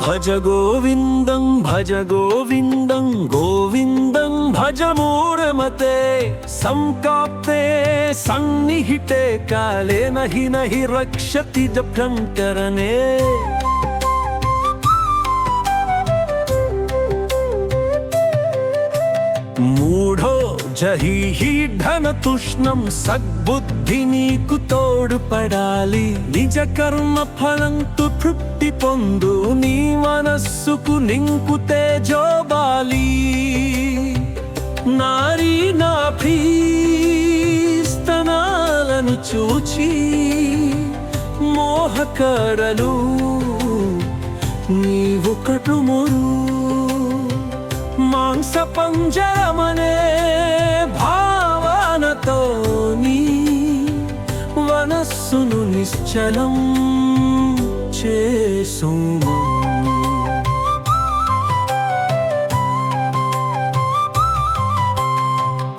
భజ గోవిందం భజ గోవిందం గోవిందం భజ మూఢమతే సంకాప్తే సన్నిహితే కాలే నహి నహి రక్షతి జభ్రంకరణే మూఢో తుష్ణం సద్బుద్ధి నీకు తోడుపడాలి నిజ కర్మ ఫలంతు తృప్తి పొందు. నీ మనస్సుకు నింకు తేజోబాలి నారీ నా స్తనాలను చూచి మోహకరలు నీవు కటుమురు. మాంస పంజరమనే చలం చేసుము.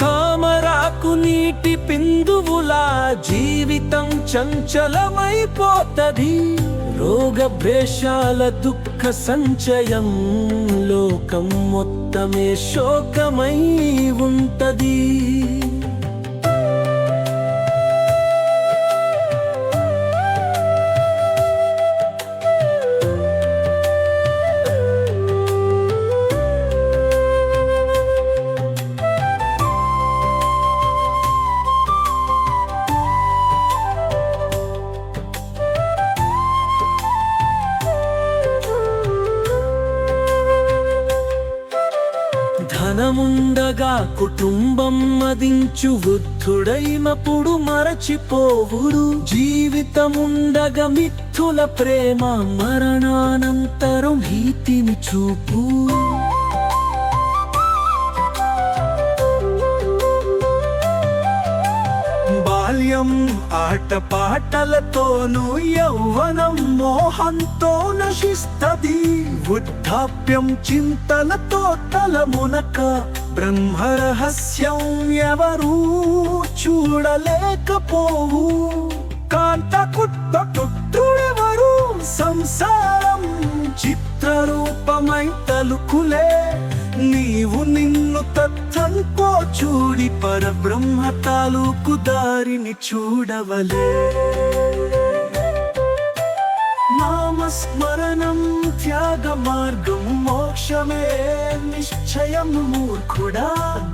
తామరాకు నీటి బిందువులా జీవితం చంచలమైపోతది. రోగ భ్రేషాల దుఃఖ సంచయం లోకం మొత్తమే శోకమై ఉంటది. ధనముండగా కుటుంబం మదించు వృద్ధుడైనప్పుడు మరచిపోవుడు. జీవితముండగా మిత్రుల ప్రేమ మరణానంతరం భీతిని చూపు. బాల్యం ఆటపాటలతోనూ యౌవనం మోహంతో నశిస్తది. వృద్ధాప్యం చింతలతో తలమునక బ్రహ్మరహస్యం ఎవరూ చూడలేకపోవు. పరబ్రహ్మ తాలూకు దారిని చూడవలే. నామస్మరణం త్యాగ మార్గం మోక్షమే నిశ్చయం మూర్ఖుడా.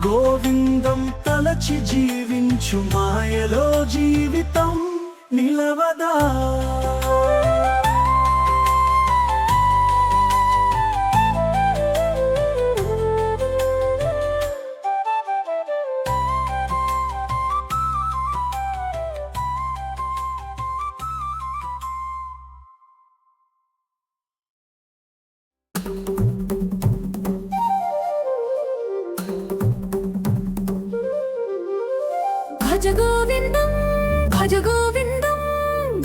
గోవిందం తలచి జీవించు మాయలో జీవితం నిలవదా. భజ గోవిందం భజ గోవిందం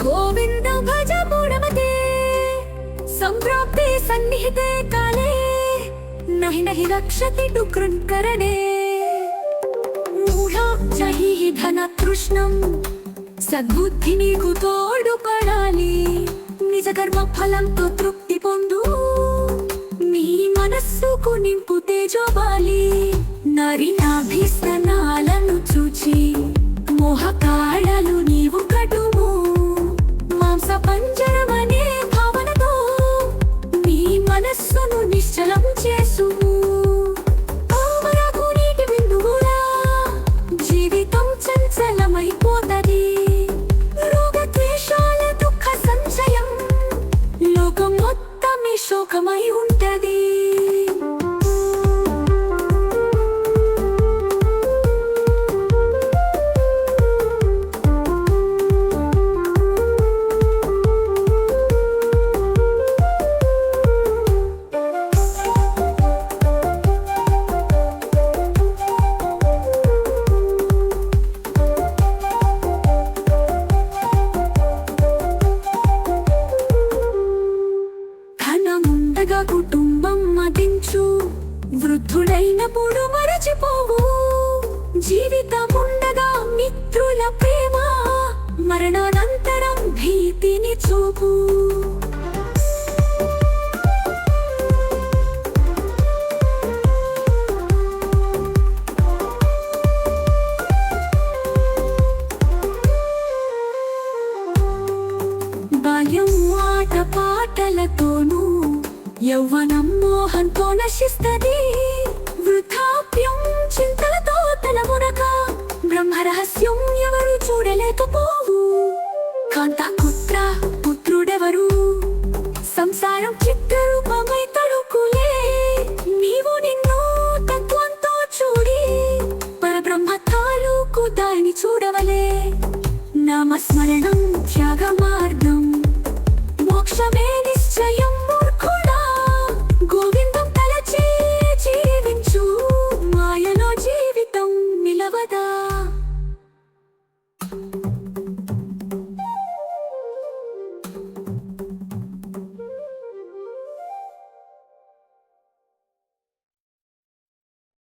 గోవింద భజ మూఢమతే సంప్రాప్తే సన్నిహితే కాలే నహి నహి రక్షతి డుకృంకరణే మూఢా జహి ధన తృష్ణం సద్బుద్ధి నీకు తోడు పడాలి నిజ కర్మ ఫలంతో తృప్తి పొందు నీ మనస్సుకు నింపు తేజోబాలి నరి సుఖమై ఉంటది. జీవితముండగా మిత్రుల ప్రేమ మరణానంతరం భీతిని చూపు. పాటలతోనూ యవ్వనం మోహంతో నశిస్తుంది. వృథాప్యం చింతల తల బ్రహ్మరహస్యం ఎవరు చూడలేకపోవు కాంత పుత్ర పుత్రుడెవరు సంసారం చిత్రరూపమై తడుకులే నీవు నిన్ను తత్వంతో చూడి పరబ్రహ్మ తాలూకు దాన్ని చూడవలే నామస్మరణం త్యాగ మార్గం